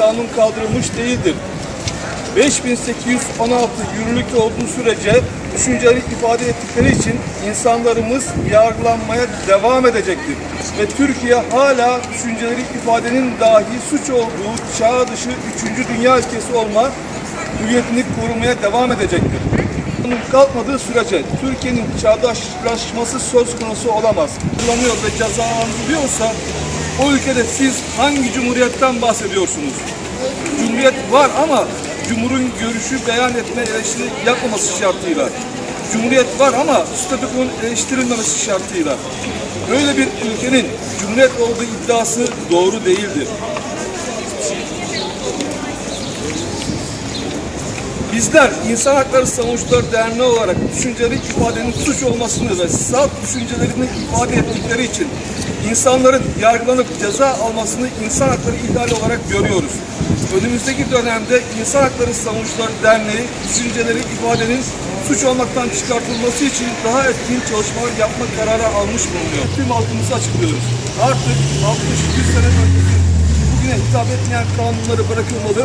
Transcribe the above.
kanun kaldırılmış değildir. 5816 yürürlükte olduğu sürece düşünceleri ifade ettikleri için insanlarımız yargılanmaya devam edecektir. Ve Türkiye hala düşünceleri ifadenin dahi suç olduğu çağ dışı 3. dünya ülkesi olma hüviyetini korumaya devam edecektir. Bunun kalkmadığı sürece Türkiye'nin çağdaşlaşması söz konusu olamaz. Kullanıyor ve cezalandırılıyorsa o ülkede siz hangi cumhuriyetten bahsediyorsunuz? Cumhuriyet var ama Cumhur'un görüşü beyan etme eleştiri yapmaması şartıyla. Cumhuriyet var ama statükonun eleştirilmemesi şartıyla. Böyle bir ülkenin cumhuriyet olduğu iddiası doğru değildir. Bizler İnsan Hakları Savunucuları Derneği olarak düşünceleri ifadenin suç olmasını ve salt düşüncelerini ifade ettikleri için insanların yargılanıp ceza almasını insan hakları ihlali olarak görüyoruz. Önümüzdeki dönemde İnsan Hakları Savunucuları Derneği düşünceleri ifadenin suç olmaktan çıkartılması için daha etkin çalışmalar yapma kararı almış bulunuyor. Tüm halkımızı açıklıyoruz. Artık 60-100 sene öncesi bugüne hitap etmeyen kanunları bırakılmalı.